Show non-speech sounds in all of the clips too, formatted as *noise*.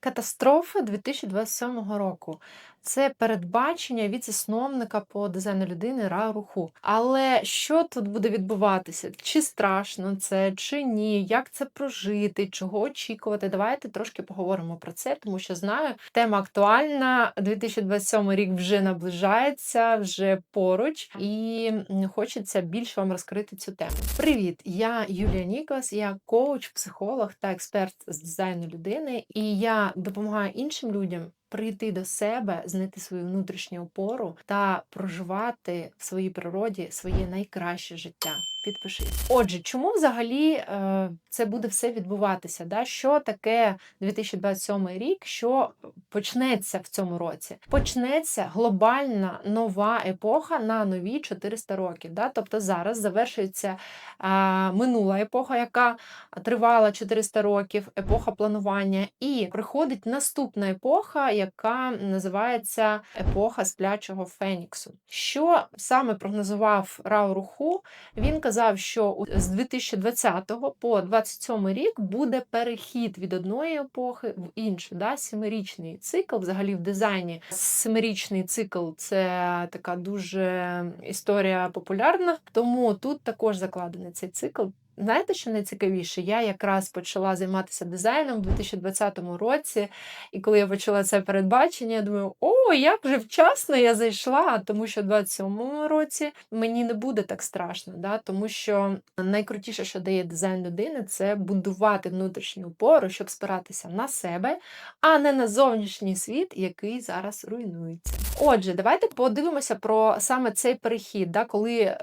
Катастрофа 2027 року. Це передбачення від засновника по дизайну людини Ра Руху. Але що тут буде відбуватися? Чи страшно це, чи ні? Як це прожити? Чого очікувати? Давайте трошки поговоримо про це, тому що знаю, тема актуальна. 2027 рік вже наближається, вже поруч, і хочеться більше вам розкрити цю тему. Привіт! Я Юлія Нікос, я коуч, психолог та експерт з дизайну людини, і я допомагаю іншим людям прийти до себе, знайти свою внутрішню опору та проживати в своїй природі своє найкраще життя. Підпишись. Отже, чому взагалі е, це буде все відбуватися? Да? Що таке 2027 рік? Що почнеться в цьому році? Почнеться глобальна нова епоха на нові 400 років. Да? Тобто зараз завершується е, минула епоха, яка тривала 400 років, епоха планування, і приходить наступна епоха, яка називається епоха сплячого Феніксу. Що саме прогнозував Рао Руху? Він казав, що з 2020 по 27 рік буде перехід від одної епохи в іншу. Да? Семирічний цикл, взагалі в дизайні. Семирічний цикл це така дуже історія популярна, тому тут також закладений цей цикл. Знаєте, що найцікавіше? Я якраз почала займатися дизайном у 2020 році, і коли я почала це передбачення, я думаю, о, як же вчасно я зайшла, тому що в 27 році мені не буде так страшно, да? тому що найкрутіше, що дає дизайн людини, це будувати внутрішню опору, щоб спиратися на себе, а не на зовнішній світ, який зараз руйнується. Отже, давайте подивимося про саме цей перехід. Да? Коли е,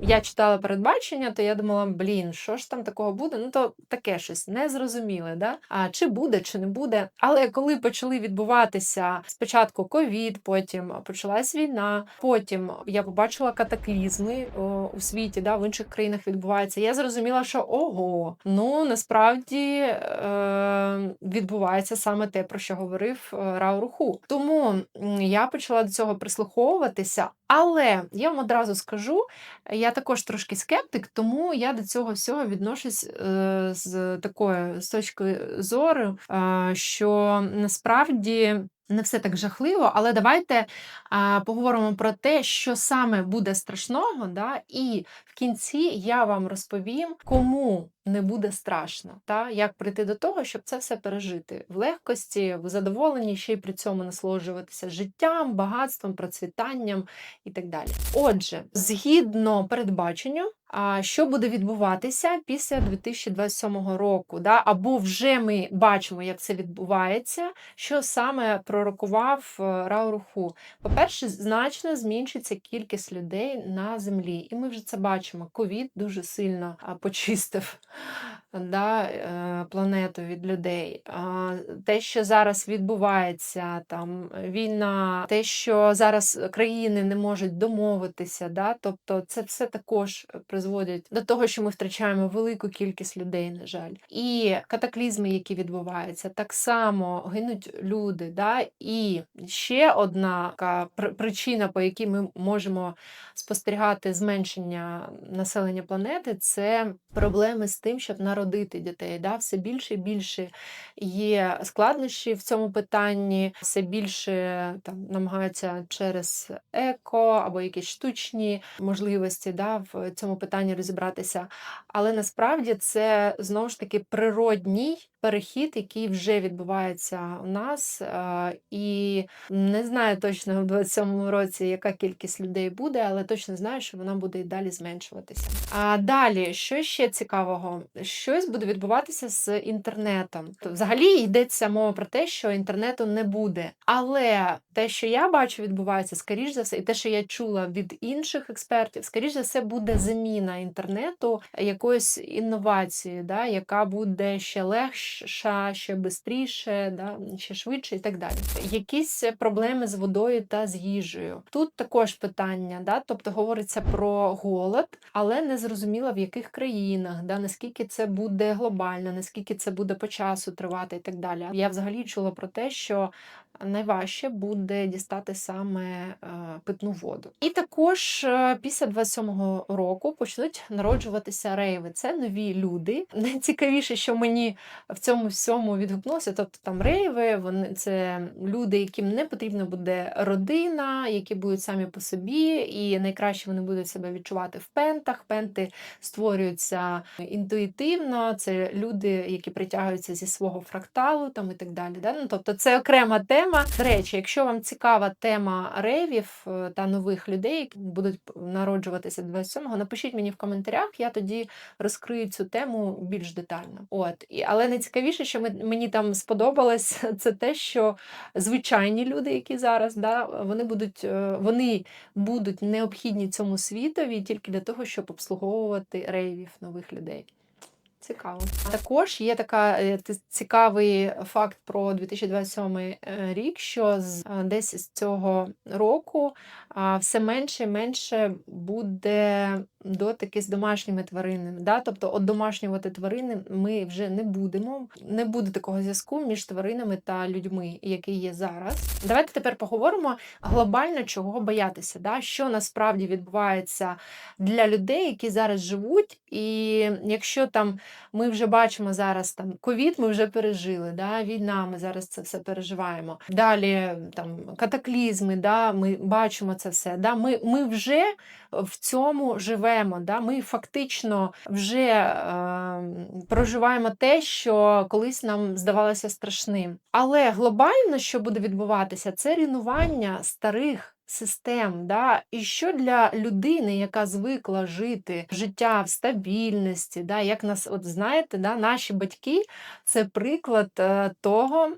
я читала передбачення, то я думала, блін, що ж там такого буде? Ну то таке щось незрозуміле, да? а, чи буде, чи не буде. Але коли почали відбуватися спочатку ковід, потім почалась війна, потім я побачила катаклізми о, у світі, да, в інших країнах відбувається. Я зрозуміла, що ого, ну насправді е, відбувається саме те, про що говорив е, Рао Руху. Тому я почала до цього прислуховуватися. Але я вам одразу скажу, я також трошки скептик, тому я до цього всього відношусь е, з такої з точки зору, е, що насправді. Не все так жахливо, але давайте а, поговоримо про те, що саме буде страшного, да? і в кінці я вам розповім, кому не буде страшно, та як прийти до того, щоб це все пережити в легкості, в задоволенні, ще й при цьому насолоджуватися життям, багатством, процвітанням і так далі. Отже, згідно передбаченню, що буде відбуватися після 2027 року, да? або вже ми бачимо, як це відбувається, що саме пророкував рау Руху. По-перше, значно зменшиться кількість людей на землі, і ми вже це бачимо. Ковід дуже сильно почистив да, е, планету від людей. Те, що зараз відбувається, там війна, те, що зараз країни не можуть домовитися, да, тобто це все також призводить до того, що ми втрачаємо велику кількість людей, на жаль. І катаклізми, які відбуваються, так само гинуть люди. Да? І ще одна така причина, по якій ми можемо спостерігати зменшення населення планети, це проблеми з тим, щоб народити дітей. Да? Все більше і більше є складнощі в цьому питанні, все більше там намагаються через еко або якісь штучні можливості да, в цьому питанні розібратися. Але насправді це знову ж таки природній перехід, який вже відбувається у нас. І не знаю точно в 27-му році, яка кількість людей буде, але точно знаю, що вона буде і далі зменшуватися. А далі, що ще цікавого? Щось буде відбуватися з інтернетом. Взагалі йдеться мова про те, що інтернету не буде. Але те, що я бачу, відбувається, скоріш за все, і те, що я чула від інших експертів, скоріш за все, буде заміна інтернету якоюсь інновацією, да, яка буде ще легша, ще швидше, да, ще швидше і так далі. Якісь проблеми з водою та з їжею. Тут також питання, да, тобто говориться про голод, але не зрозуміло в яких країнах, да, наскільки це буде глобально, наскільки це буде по часу тривати і так далі. Я взагалі чула про те, що найважче буде дістати саме е, питну воду. І також е, після 27-го року почнуть народжуватися рейви. Це нові люди. Найцікавіше, що мені в цьому всьому відгукнулося, тобто там рейви, вони це люди, яким не потрібна буде родина, які будуть самі по собі, і найкраще вони будуть себе відчувати в пентах. Пенти створюються інтуїтивно. Це люди, які притягуються зі свого фракталу, там і так далі. Да? Ну, тобто це окрема тема. До речі, якщо вам цікава тема рейвів е, та нових людей, які будуть народжуватися 27-го, напишіть мені в коментарях, я тоді розкрию цю тему більш детально. От і але найцікавіше, що мені там сподобалось, *laughs* це те, що звичайні люди, які зараз да, вони будуть е, вони будуть необхідні цьому світові тільки для того, щоб обслуговувати рейвів нових людей. Цікаво. Також є така е, цікавий факт про 2027 е, рік, що з е, десь з цього року все менше і менше буде дотики з домашніми тваринами. Да? Тобто одомашнювати тварини ми вже не будемо. Не буде такого зв'язку між тваринами та людьми, який є зараз. Давайте тепер поговоримо глобально, чого боятися, да? що насправді відбувається для людей, які зараз живуть, і якщо там ми вже бачимо зараз там ковід, ми вже пережили, да, війна, ми зараз це все переживаємо. Далі там катаклізми, да, ми бачимо це все. Да, Ми, ми вже в цьому живемо. Да, Ми фактично вже е, проживаємо те, що колись нам здавалося страшним. Але глобально, що буде відбуватися, це руйнування старих. Систем, да, і що для людини, яка звикла жити життя в стабільності, да, як нас, от знаєте, да, наші батьки це приклад е, того,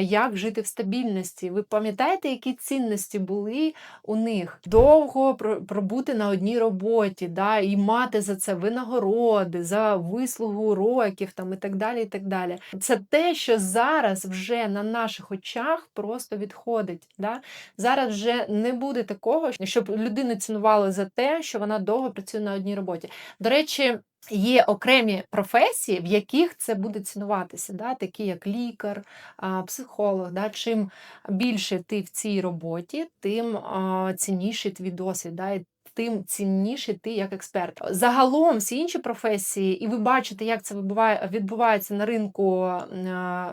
як жити в стабільності. Ви пам'ятаєте, які цінності були у них? Довго пробути на одній роботі, да, і мати за це винагороди, за вислугу років там, і так далі. і так далі. Це те, що зараз вже на наших очах просто відходить. Да? Зараз вже не буде такого, щоб людину цінували за те, що вона довго працює на одній роботі. До речі, є окремі професії, в яких це буде цінуватися, да? такі як лікар, психолог. Да? Чим більше ти в цій роботі, тим цінніший твій досвід. Да? І Тим цінніший ти як експерт. Загалом всі інші професії, і ви бачите, як це відбувається на ринку е,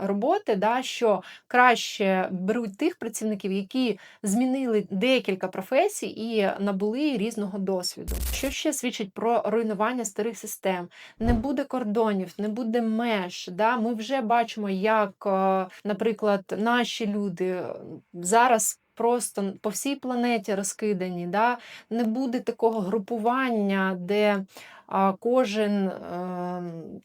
роботи, да, що краще беруть тих працівників, які змінили декілька професій і набули різного досвіду. Що ще свідчить про руйнування старих систем? Не буде кордонів, не буде меж. Да? Ми вже бачимо, як, е, наприклад, наші люди зараз. Просто по всій планеті розкидані, да? не буде такого групування, де кожен е,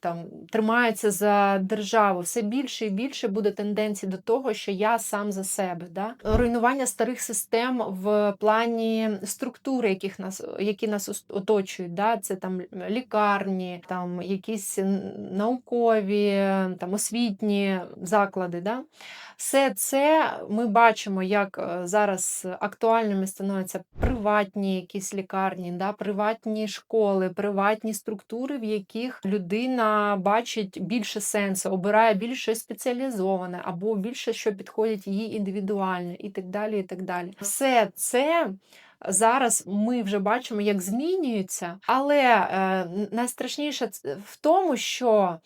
там тримається за державу. Все більше і більше буде тенденцій до того, що я сам за себе. Да? Руйнування старих систем в плані структури, яких нас, які нас оточують. Да? Це там лікарні, там якісь наукові, там освітні заклади. Да? Все це ми бачимо, як е, зараз актуальними становляться приватні якісь лікарні, да, приватні школи, приватні структури, в яких людина бачить більше сенсу, обирає більше спеціалізоване або більше, що підходить їй індивідуально, і так далі. і так далі. Все це. Зараз ми вже бачимо, як змінюється, але е, найстрашніше в тому, що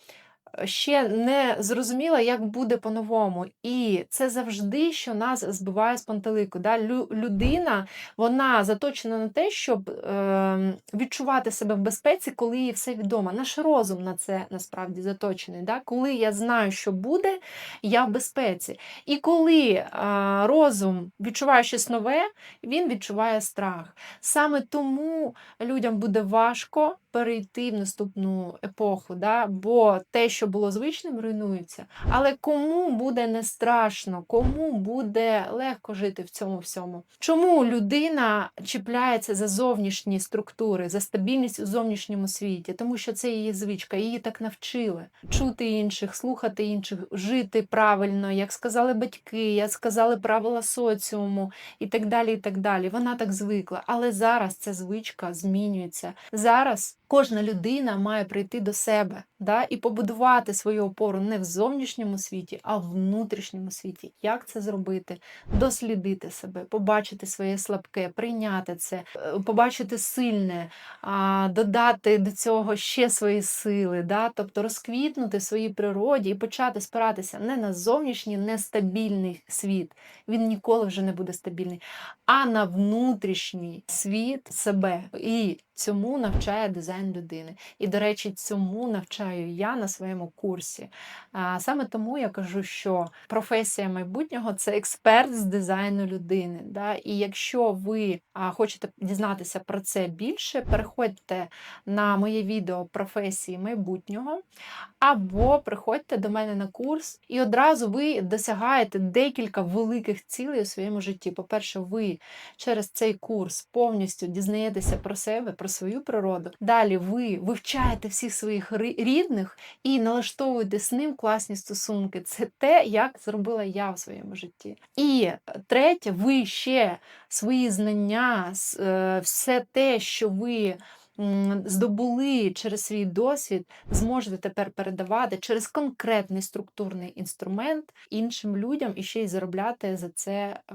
ще не зрозуміла, як буде по-новому. І це завжди, що нас збиває з пантелику. Да? Лю- людина вона заточена на те, щоб е, відчувати себе в безпеці, коли їй все відомо. Наш розум на це насправді заточений. Да? Коли я знаю, що буде, я в безпеці. І коли е, розум відчуває щось нове, він відчуває страх. Саме тому людям буде важко перейти в наступну епоху, да? бо те, що було звичним, руйнується. Але кому буде не страшно, кому буде легко жити в цьому всьому? Чому людина чіпляється за зовнішні структури, за стабільність у зовнішньому світі? Тому що це її звичка, її так навчили чути інших, слухати інших, жити правильно, як сказали батьки, як сказали правила соціуму і так далі. і так далі. Вона так звикла. Але зараз ця звичка змінюється. Зараз Кожна людина має прийти до себе да, і побудувати свою опору не в зовнішньому світі, а в внутрішньому світі. Як це зробити? Дослідити себе, побачити своє слабке, прийняти це, е, побачити сильне, додати до цього ще свої сили, да, тобто розквітнути в своїй природі і почати спиратися не на зовнішній нестабільний світ. Він ніколи вже не буде стабільний, а на внутрішній світ себе. І цьому навчає дизайн людини. І, до речі, цьому навчаю я на своєму курсі. Саме тому я кажу, що професія майбутнього це експерт з дизайну людини. І якщо ви хочете дізнатися про це більше, переходьте на моє відео професії майбутнього, або приходьте до мене на курс, і одразу ви досягаєте декілька великих цілей у своєму житті. По-перше, ви через цей курс повністю дізнаєтеся про себе, про свою природу. Далі ви вивчаєте всіх своїх рідних і налаштовуєте з ним класні стосунки. Це те, як зробила я в своєму житті. І третє, ви ще свої знання, е, все те, що ви. Здобули через свій досвід, зможете тепер передавати через конкретний структурний інструмент іншим людям і ще й заробляти за це е,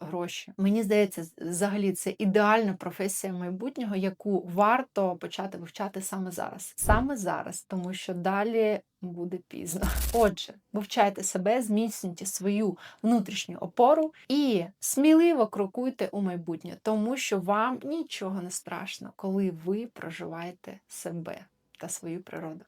гроші. Мені здається, взагалі це ідеальна професія майбутнього, яку варто почати вивчати саме зараз. Саме зараз, тому що далі буде пізно. Отже, вивчайте себе, зміцнюйте свою внутрішню опору і сміливо крокуйте у майбутнє, тому що вам нічого не страшно, коли ви проживаєте себе та свою природу.